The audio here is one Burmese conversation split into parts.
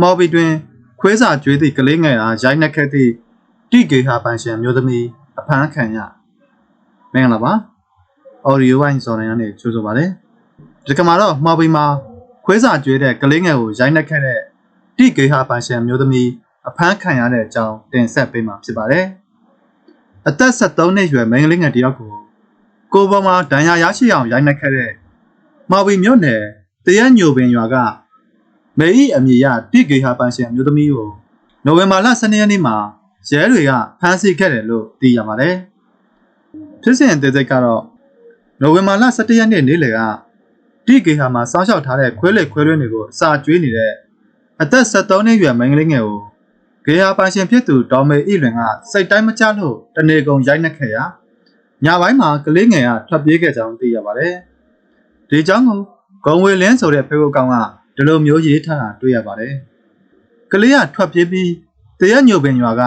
မော်ဘီတွင် ခွေးစာကျွေးသည့်ကလေးငယ်အားရိုက်နှက်ခဲ့သည့်တိကေဟာပန်ရှင်မျိုးသမီးအဖမ်းခံရမင်္ဂလာပါအော်ဒီယိုဝိုင်းစော်ရန်ကနေကြိုဆိုပါရစေဒီကမှာတော့မော်ဘီမှာခွေးစာကျွေးတဲ့ကလေးငယ်ကိုရိုက်နှက်ခဲ့တဲ့တိကေဟာပန်ရှင်မျိုးသမီးအဖမ်းခံရတဲ့အကြောင်းတင်ဆက်ပေးမှာဖြစ်ပါတယ်အသက်73နှစ်အရွယ်မိန်းကလေးငယ်တစ်ယောက်ကိုကိုပေါ်မှာဒဏ်ရာရရှိအောင်ရိုက်နှက်ခဲ့တဲ့မော်ဘီမြို့နယ်တရက်ညိုပင်ရွာက မေဤအမည်ရတိဂေဟာပန်ရှင်အမျိုးသမီးကိုနိုဝင်ဘာလ12ရက်နေ့မှာရဲတွေကဖမ်းဆီးခဲ့တယ်လို့သိရပါတယ်။ဖြစ်စဉ်အသေးစိတ်ကတော့နိုဝင်ဘာလ17ရက်နေ့နေ့လယ်ကတိဂေဟာမှာစောင်းလျှောက်ထားတဲ့ခွဲလေခွဲလွှင်းတွေကိုအစာကျွေးနေတဲ့အသက်73နှစ်အရွယ်မိန်းကလေးငယ်ကိုဂေဟာပန်ရှင်ဖြစ်သူဒေါ်မေဤလွင်ကစိတ်တိုင်းမကျလို့တနေကုန်ရိုက်နှက်ခဲ့ရာညပိုင်းမှာကလေးငယ်ကထွက်ပြေးခဲ့ကြောင်းသိရပါတယ်။ဒီကြောင့်ကိုဂုံဝေလင်းဆိုတဲ့ဖေဖို့ကောင်က ဒီလိုမျိုးရေးထားတာတွေ့ရပါတယ်။ကလေးကထွက်ပြေးပြီးတရက်ညိုပင်ရွာက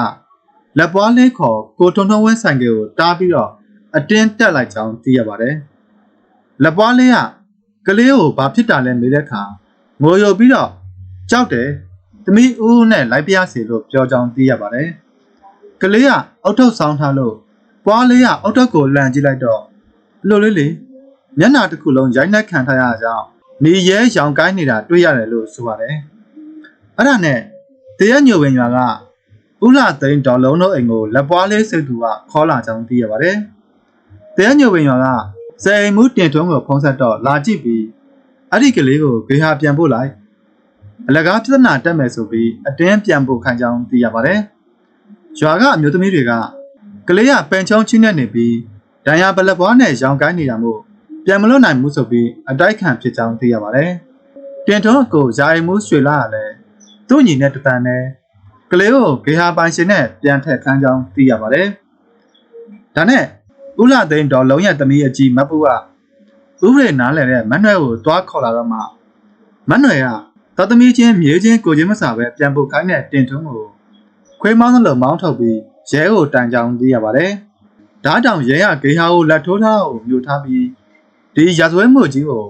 လက်ပွားလေးခေါ်ကိုထုံထုံဝင်းဆိုင်ကကိုတားပြီးတော့အတင်းတက်လိုက်ကြောင်းသိရပါတယ်။လက်ပွားလေးကကလေးကိုဘာဖြစ်တာလဲမေးတဲ့အခါငိုယိုပြီးတော့ကြောက်တယ်။သမီးဦးနဲ့လိုက်ပြရစီလို့ပြောကြောင်းသိရပါတယ်။ကလေးကအုတ်ထုတ်ဆောင်းထားလို့ပွားလေးကအုတ်ထုတ်ကိုလန့်ကြည့်လိုက်တော့အလိုလေးလေမျက်နှာတစ်ခုလုံးရိုက်နှက်ခံထားရကြောင်း နေရဲရောင်ကိုင်းနေတာတွေ့ရတယ်လို့ဆိုပါတယ်။အဲ့ဒါနဲ့တရက်ညိုပင်ရွာကဥလာသိန်းဒေါ်လုံးတို့အိမ်ကိုလက်ပွားလေးစိတ်သူကခေါ်လာကြောင်းသိရပါတယ်။တရက်ညိုပင်ရွာကစေအိမ်မှုတင်ထွန်းကိုဖုံးဆက်တော့လာကြည့်ပြီးအဲ့ဒီကလေးကိုဂေဟာပြန်ပို့လိုက်အလကားပြဿနာတက်မယ်ဆိုပြီးအတင်းပြန်ပို့ခိုင်းကြောင်းသိရပါတယ်။ရွာကအမျိုးသမီးတွေကကလေးကပန်ချောင်းချင်းနဲ့နေပြီးဒဏ်ရာပလက်ပွားနဲ့ရောင်ကိုင်းနေတာမို့ ပြန်မလွတ်နိုင်ဘူးဆိုပြီးအတိုက်ခံဖြစ်ကြောင်းသိရပါတယ်။တင်ထွန်းကိုယာယီမှုရွှေလာကလည်းသူ့ညီနဲ့တတန်နဲ့ကလေးကိုဂေဟာပိုင်ရှင်နဲ့ပြန်ထက်ခန်းကြောင်းသိရပါတယ်။ဒါနဲ့ဥလာသိန်းဒေါ်လုံးရဲ့သမီးအကြီးမတ်ပူကဥပဒေနားလည်တဲ့မတ်နွယ်ကိုတွားခေါ်လာတော့မှမတ်နွယ်ကသသမီးချင်းမြေးချင်းကိုချင်းမစာပဲပြန်ပို့ခိုင်းတဲ့တင်ထွန်းကိုခွေးမောင်းသလိုမောင်းထုတ်ပြီးရဲကိုတန်ကြောင်းသိရပါတယ်။ဓားတောင်ရဲကဂေဟာကိုလက်ထိုးထားကိုမြူထားပြီး ဒီရာဇဝဲမှုကြီးကို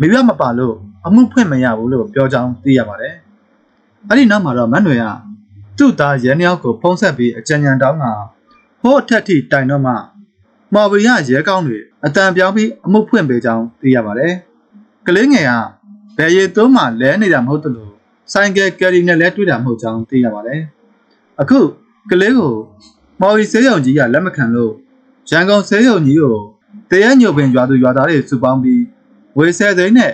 မိဘမပါလို့အမှုဖွင့်မရဘူးလို့ပြောကြောင်းသိရပါတယ်။အဲ့ဒီနောက်မှာတော့မတ်နွေကသူ့သားရဲနှစ်ယောက်ကိုဖုံးဆက်ပြီးအကြံဉာဏ်တောင်းတာဟိုးအထက်ထိတိုင်တော့မှမော်ဘီရရဲကောင်းတွေအတန်ပြောင်းပြီးအမှုဖွင့်ပေးကြောင်းသိရပါတယ်။ကလေးငယ်ကဘယ်ရီသုံးမှလဲနေတာမဟုတ်သလိုဆိုင်ကယ်ကယ်ရီနဲ့လဲတွေ့တာမဟုတ်ကြောင်းသိရပါတယ်။အခုကလေးကိုမော်ဘီဆေးရုံကြီးကလက်မခံလို့ရန်ကုန်ဆေးရုံကြီးကို တရက်ညိုပင်ရွာသူရွာသားတွေစုပေါင်းပြီးဝေဆယ်သိန်းနဲ့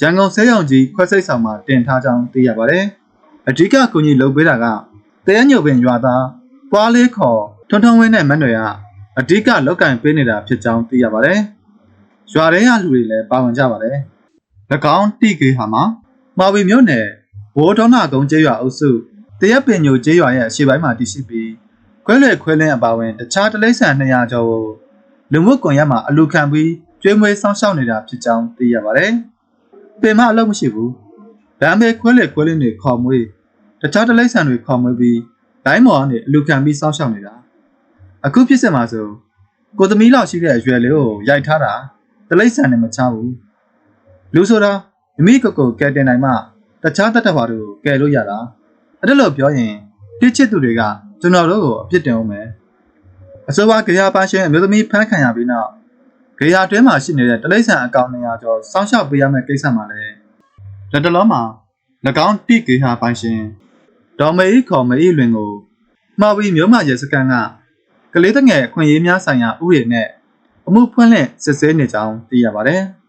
ရန်ကုန်ဆဲရောင်ကြီးခွဲစိတ်ဆောင်မှာတင်ထားကြောင်းသိရပါတယ်။အဓိကကူညီလုပ်ပေးတာကတရက်ညိုပင်ရွာသားပွားလေးခေါ်ထွန်းထွန်းဝင်းနဲ့မတ်နွယ်ကအဓိကလောက်ကင်ပေးနေတာဖြစ်ကြောင်းသိရပါတယ်။ရွာထဲကလူတွေလည်းပါဝင်ကြပါတယ်။၎င်းတိကေဟာမှာမာဝီမြို့နယ်ဘိုးဒေါနာကုန်းကျေးရွာအုပ်စုတရက်ပင်ညိုကျေးရွာရဲ့အရှေ့ပိုင်းမှာတည်ရှိပြီးခွဲလွယ်ခွဲလင်းအပါအဝင်တခြားတလိษံ200ကျော်ကို လူမှုကွန်ရက်မှာအလူခံပြီးကျွေးမွေးစောင့်ရှောက်နေတာဖြစ်ကြောင်းသိရပါတယ်။ပင်မအလုပ်မရှိဘူး။ဗမ်းမဲခွဲလေခွဲလေးတွေခေါ်မွေးတခြားတလိษံတွေခေါ်မွေးပြီးဘိုင်းမော်ကနေအလူခံပြီးစောင့်ရှောက်နေတာ။အခုဖြစ်စမှာဆိုကိုသမီးလောက်ရှိတဲ့အရွယ်လေးကိုရိုက်ထားတာတလိษံနဲ့မချဘူး။လူဆိုတာမိမိကိုယ်ကိုကယ်တင်နိုင်မှတခြားတတ်တဘာတွေကိုကယ်လို့ရတာ။အဲ့ဒါလို့ပြောရင်တိချစ်သူတွေကကျွန်တော်တို့ကိုအပြစ်တင်အောင်မယ်။ အစိုးရကြရာပါရှင်အမျိုးသမီးဖမ်းခံရပြီးနောက်ကြရာတွင်းမှာရှိနေတဲ့တလိษံအကောင့်200ကျော်စောင့်ရှောက်ပေးရမယ့်ကိစ္စမှာလည်းလက်တလုံးမှာ၎င်းတိကြရာပါရှင်ဒေါ်မေဤခေါ်မေဤလွင်ကိုမှာပြီးမြို့မရဲစကန်ကကလေးတငယ်အခွင့်အရေးများဆိုင်ရာဥပဒေနဲ့အမှုဖွင့်လှစ်စစ်ဆေးနေကြောင်းသိရပါတယ်။